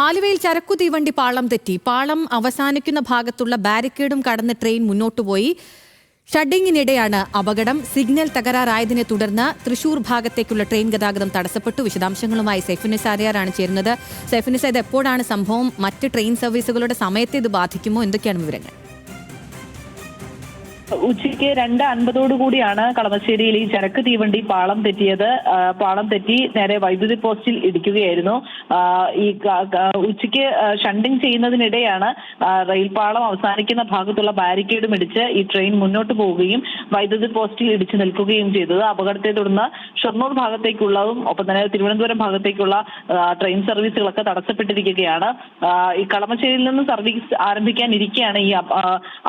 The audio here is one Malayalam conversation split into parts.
ആലുവയിൽ ചരക്കു തീവണ്ടി പാളം തെറ്റി. പാളം അവസാനിക്കുന്ന ഭാഗത്തുള്ള ബാരിക്കേഡും കടന്ന് ട്രെയിൻ മുന്നോട്ടു പോയി. ഷഡിങ്ങിനിടെയാണ് അപകടം. സിഗ്നൽ തകരാറായതിനെ തുടർന്ന് തൃശൂർ ഭാഗത്തേക്കുള്ള ട്രെയിൻ ഗതാഗതം തടസ്സപ്പെട്ടു. വിശദാംശങ്ങളുമായി സൈഫുനിസ് ആര്യാറാണ് ചേരുന്നത്. സൈഫുനിസ് ഇത് എപ്പോഴാണ് സംഭവം? മറ്റ് ട്രെയിൻ സർവീസുകളുടെ സമയത്തെ ഇത് ബാധിക്കുമോ? എന്തൊക്കെയാണ് വിവരങ്ങൾ? ഉച്ചയ്ക്ക് രണ്ട് അൻപതോടു കൂടിയാണ് കളമശ്ശേരിയിൽ ഈ ചരക്ക് തീവണ്ടി പാളം തെറ്റിയത്. പാളം തെറ്റി നേരെ വൈദ്യുതി പോസ്റ്റിൽ ഇടിക്കുകയായിരുന്നു. ഈ ഉച്ചയ്ക്ക് ഷണ്ടിങ് ചെയ്യുന്നതിനിടെയാണ് റെയിൽപാളം റെയിൽ പാളം അവസാനിക്കുന്ന ഭാഗത്തുള്ള ബാരിക്കേഡും ഇടിച്ച് ഈ ട്രെയിൻ മുന്നോട്ട് പോവുകയും വൈദ്യുതി പോസ്റ്റിൽ ഇടിച്ചു നിൽക്കുകയും ചെയ്തത്. അപകടത്തെ തുടർന്ന് ഷൊർണൂർ ഭാഗത്തേക്കുള്ളതും ഒപ്പം തന്നെ തിരുവനന്തപുരം ഭാഗത്തേക്കുള്ള ട്രെയിൻ സർവീസുകളൊക്കെ തടസ്സപ്പെട്ടിരിക്കുകയാണ്. ഈ കളമശ്ശേരിയിൽ നിന്ന് സർവീസ് ആരംഭിക്കാനിരിക്കെയാണ് ഈ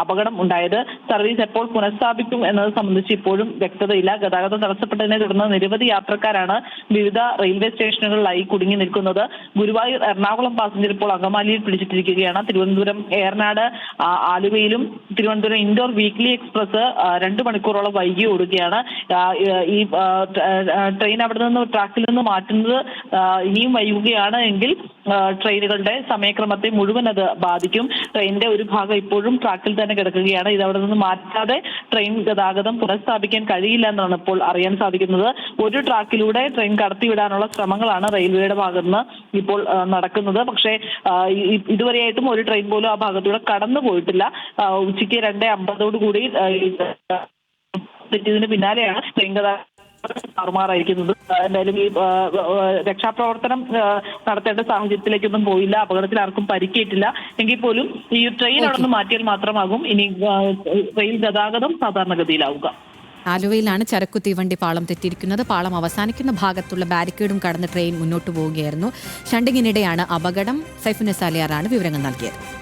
അപകടം ഉണ്ടായത്. സർവീസ് എപ്പോൾ പുനഃസ്ഥാപിക്കും എന്നത് സംബന്ധിച്ച് ഇപ്പോഴും വ്യക്തതയില്ല. ഗതാഗതം തടസ്സപ്പെട്ടതിനെ തുടർന്ന് നിരവധി യാത്രക്കാരാണ് വിവിധ റെയിൽവേ സ്റ്റേഷനുകളിലായി കുടുങ്ങി നിൽക്കുന്നത്. ഗുരുവായൂർ എറണാകുളം പാസഞ്ചർ ഇപ്പോൾ അങ്കമാലിയിൽ പിടിച്ചിട്ടിരിക്കുകയാണ്. തിരുവനന്തപുരം ഏറനാട് ആലുവയിലും തിരുവനന്തപുരം ഇൻഡോർ വീക്ക്ലി എക്സ്പ്രസ് രണ്ടു മണിക്കൂറോളം വൈകി ഓടുകയാണ്. ഈ ട്രെയിൻ അവിടെ നിന്ന് ട്രാക്കിൽ നിന്ന് മാറ്റുന്നത് ഇനിയും വൈകുകയാണ് എങ്കിൽ ട്രെയിനുകളുടെ സമയക്രമത്തെ മുഴുവൻ അത് ബാധിക്കും. ട്രെയിനിന്റെ ഒരു ഭാഗം ഇപ്പോഴും ട്രാക്കിൽ തന്നെ കിടക്കുകയാണ്. ഇത് അവിടെ നിന്ന് മാറ്റാതെ ട്രെയിൻ ഗതാഗതം പുനഃസ്ഥാപിക്കാൻ കഴിയില്ല എന്നാണ് ഇപ്പോൾ അറിയാൻ സാധിക്കുന്നത്. ഒരു ട്രാക്കിലൂടെ ട്രെയിൻ കടത്തിവിടാനുള്ള ശ്രമങ്ങളാണ് റെയിൽവേയുടെ ഭാഗത്ത് നിന്ന് ഇപ്പോൾ നടക്കുന്നത്. പക്ഷേ ഇതുവരെയായിട്ടും ഒരു ട്രെയിൻ പോലും ആ ഭാഗത്തൂടെ കടന്നു പോയിട്ടില്ല. ഉച്ചയ്ക്ക് രണ്ട് അമ്പതോടു കൂടി ആ, ഈ, ആ, തെറ്റിയതിന് പിന്നാലെയാണ് ട്രെയിൻ ഗതാഗതം താറുമാറായിരിക്കുന്നത്. എന്തായാലും ഈ രക്ഷാപ്രവർത്തനം നടത്തേണ്ട സാഹചര്യത്തിലേക്കൊന്നും പോയില്ല. അപകടത്തിൽ ആർക്കും പരിക്കേറ്റില്ല. എങ്കിൽ പോലും ഈ ട്രെയിൻ അവിടെ നിന്ന് മാറ്റിയാൽ മാത്രമാകും. ഇനി ട്രെയിൻ റെയിൽ ഗതാഗതം സാധാരണഗതിയിലാവുക. ആലുവയിലാണ് ചരക്കു തീവണ്ടി പാളം തെറ്റിയിരിക്കുന്നത്. പാളം അവസാനിക്കുന്ന ഭാഗത്തുള്ള ബാരിക്കേഡും കടന്ന് ട്രെയിൻ മുന്നോട്ട് പോവുകയായിരുന്നു. ഷണ്ടിങ്ങിനിടെയാണ് അപകടം. സൈഫുനസാലിയാറാണ് വിവരങ്ങൾ നൽകിയത്.